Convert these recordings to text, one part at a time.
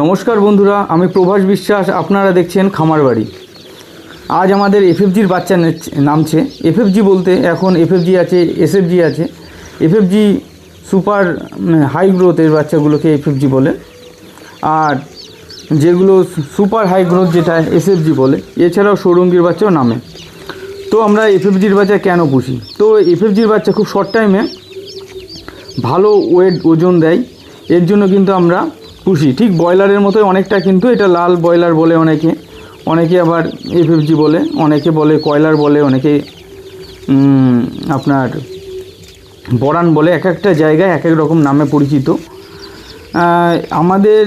নমস্কার বন্ধুরা, আমি প্রভাস বিশ্বাস, আপনারা দেখছেন খামার বাড়ি। আজ আমাদের এফএফজির বাচ্চা নামছে। এফএফজি বলতে এখন এফএফজি আছে, এসএফজি আছে। এফএফজি সুপার হাই গ্রোথের বাচ্চাগুলোকে এফএফজি বলে। আর যেগুলো সুপার হাই গ্রোথ যেটা এসএফজি বলে, এছাড়াও সৌরঙ্গীর বাচ্চাও নামে। তো আমরা এফএফজির বাচ্চা কেন পুষি? তো এফএফজির বাচ্চা খুব শর্ট টাইমে ভালো ওয়েট ওজন দেয়। এর জন্য কিন্তু আমরা পুষি ঠিক ব্রয়লারের মতোই অনেকটা কিন্তু এটা লাল ব্রয়লার বলে অনেকে। অনেকে আবার এফএফজি বলে, অনেকে বলে কয়লার বলে, অনেকে আপনার বরান বলে। এক একটা জায়গায় এক এক রকম নামে পরিচিত। আমাদের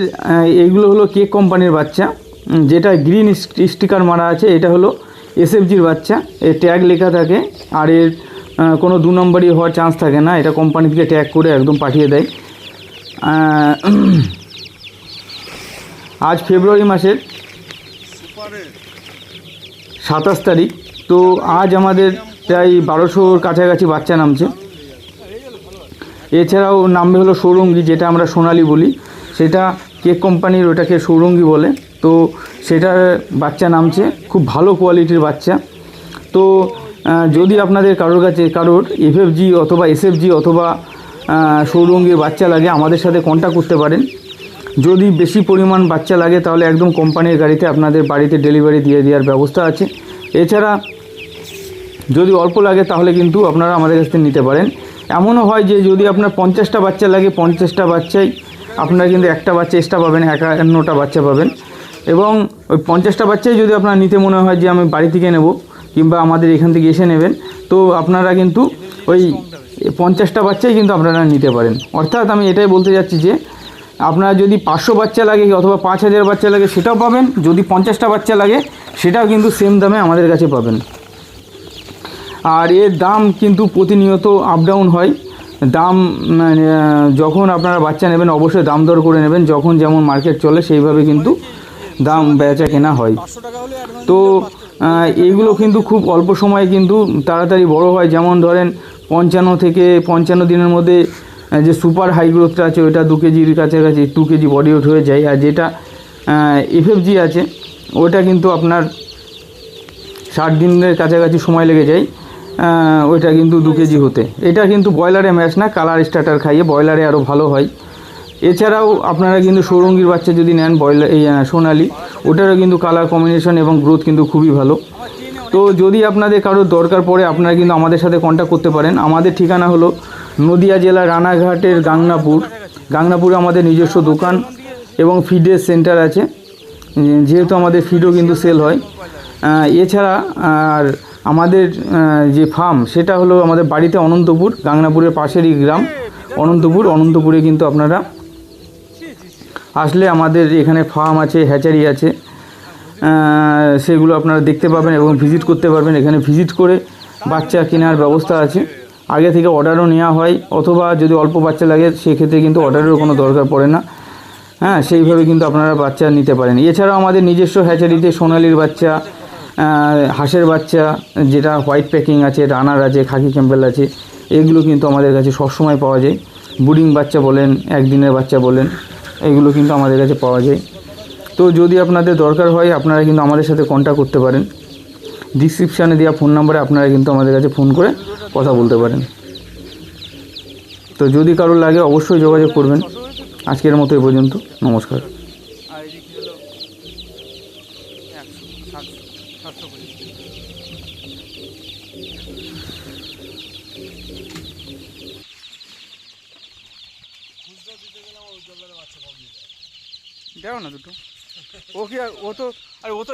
এইগুলো হলো কেক কোম্পানির বাচ্চা। যেটা গ্রিন স্টিকার মারা আছে, এটা হলো এসএফজির বাচ্চা। এর ট্যাগ লেখা থাকে, আর এর কোনো দু নম্বরই হওয়ার চান্স থাকে না। এটা কোম্পানি থেকে ট্যাগ করে একদম পাঠিয়ে দেয়। আজ ফেব্রুয়ারি মাসের সাতাশ তারিখ। তো আজ আমাদের প্রায় বারোশোর কাছাকাছি বাচ্চা নামছে। এছাড়াও নামবে হলো সৌরঙ্গি, যেটা আমরা সোনালি বলি। সেটা কেক কোম্পানির ওটাকে সৌরঙ্গি বলে। তো সেটার বাচ্চা নামছে, খুব ভালো কোয়ালিটির বাচ্চা। তো যদি আপনাদের কারোর কাছে, কারোর এফএফজি অথবা এসএফজি অথবা সৌরঙ্গির বাচ্চা লাগে, আমাদের সাথে কন্ট্যাক্ট করতে পারেন। যদি বেশি পরিমাণ বাচ্চা লাগে, তাহলে একদম কোম্পানির গাড়িতে আপনাদের বাড়িতে ডেলিভারি দিয়ে দেওয়ার ব্যবস্থা আছে। এছাড়া যদি অল্প লাগে, তাহলে কিন্তু আপনারা আমাদের কাছ থেকে নিতে পারেন। এমনও হয় যে যদি আপনার পঞ্চাশটা বাচ্চা লাগে, পঞ্চাশটা বাচ্চাই আপনারা কিন্তু একটা বাচ্চা এক্সট্রা পাবেন, একান্নটা বাচ্চা পাবেন। এবং ওই পঞ্চাশটা বাচ্চাই যদি আপনার নিতে মনে হয় যে আমি বাড়ি থেকে নেব, কিংবা আমাদের এখান থেকে এসে নেবেন, তো আপনারা কিন্তু ওই পঞ্চাশটা বাচ্চাই কিন্তু আপনারা নিতে পারেন। অর্থাৎ আমি এটাই বলতে যাচ্ছি যে আপনার যদি পাঁচশো বাচ্চা লাগে অথবা পাঁচ হাজার বাচ্চা লাগে সেটাও পাবেন। যদি পঞ্চাশটা বাচ্চা লাগে সেটাও কিন্তু সেম দামে আমাদের কাছে পাবেন। আর এর দাম কিন্তু প্রতিনিয়ত আপ ডাউন হয়। দাম মানে, যখন আপনারা বাচ্চা নেবেন অবশ্যই দাম দর করে নেবেন। যখন যেমন মার্কেট চলে সেইভাবে কিন্তু দাম বেচা কেনা হয়। তো এইগুলো কিন্তু খুব অল্প সময়ে কিন্তু তাড়াতাড়ি বড় হয়। যেমন ধরেন পঞ্চান্ন থেকে পঞ্চান্ন দিনের মধ্যে যে সুপার হাই গ্রোথটা আছে ওটা দু কেজির কাছাকাছি টু কেজি বডি ওয়েট হয়ে যায়। আর যেটা এফএফজি আছে ওটা কিন্তু আপনার ষাট দিনের কাছাকাছি সময় লেগে যায়। ওইটা কিন্তু দু কেজি হতে। এটা কিন্তু ব্রয়লারে ম্যাচ না কালার স্টার্টার খাইয়ে ব্রয়লারে আরও ভালো হয়। এছাড়াও আপনারা কিন্তু সৌরঙ্গীর বাচ্চা যদি নেন ব্রয়লার এই সোনালি, ওটারও কিন্তু কালার কম্বিনেশন এবং গ্রোথ কিন্তু খুবই ভালো। তো যদি আপনাদের কারোর দরকার পড়ে, আপনারা কিন্তু আমাদের সাথে কন্ট্যাক্ট করতে পারেন। আমাদের ঠিকানা হলো নদিয়া জেলার রানাঘাটের গাংনাপুর। গাংনাপুরে আমাদের নিজস্ব দোকান এবং ফিডের সেন্টার আছে। যেহেতু আমাদের ফিডও কিন্তু সেল হয়। এছাড়া আর আমাদের যে ফার্ম সেটা হলো আমাদের বাড়িতে অনন্তপুর, গাংনাপুরের পাশেরই গ্রাম। অনন্তপুর, অনন্তপুরে কিন্তু আপনারা আসলে আমাদের এখানে ফার্ম আছে হ্যাচারি আছে। সেগুলো আপনারা দেখতে পাবেন এবং ভিজিট করতে পারবেন। এখানে ভিজিট করে বাচ্চা কেনার ব্যবস্থা আছে। আগে থেকে অর্ডারও নেওয়া হয়, অথবা যদি অল্প বাচ্চা লাগে, সেক্ষেত্রে কিন্তু অর্ডারেরও কোনো দরকার পড়ে না। হ্যাঁ সেইভাবে কিন্তু আপনারা বাচ্চা নিতে পারেন। এছাড়াও আমাদের নিজস্ব হ্যাচারিতে সোনালির বাচ্চা হাঁসের বাচ্চা, যেটা হোয়াইট প্যাকিং আছে রানার আছে, খাকি ক্যাম্পেল আছে, এগুলো কিন্তু আমাদের কাছে সবসময় পাওয়া যায়। বুডিং বাচ্চা বলেন, একদিনের বাচ্চা বলেন, এগুলো কিন্তু আমাদের কাছে পাওয়া যায়। তো যদি আপনাদের দরকার হয়, আপনারা কিন্তু আমাদের সাথে কন্ট্যাক্ট করতে পারেন। ডিসক্রিপশানে দেওয়া ফোন নাম্বারে আপনারা কিন্তু আমাদের কাছে ফোন করে কথা বলতে পারেন। তো যদি কারোর লাগে অবশ্যই যোগাযোগ করবেন। আজকের মতো এ পর্যন্ত, নমস্কার। দাও না দুটো। ও কি ও তো, আর ও তো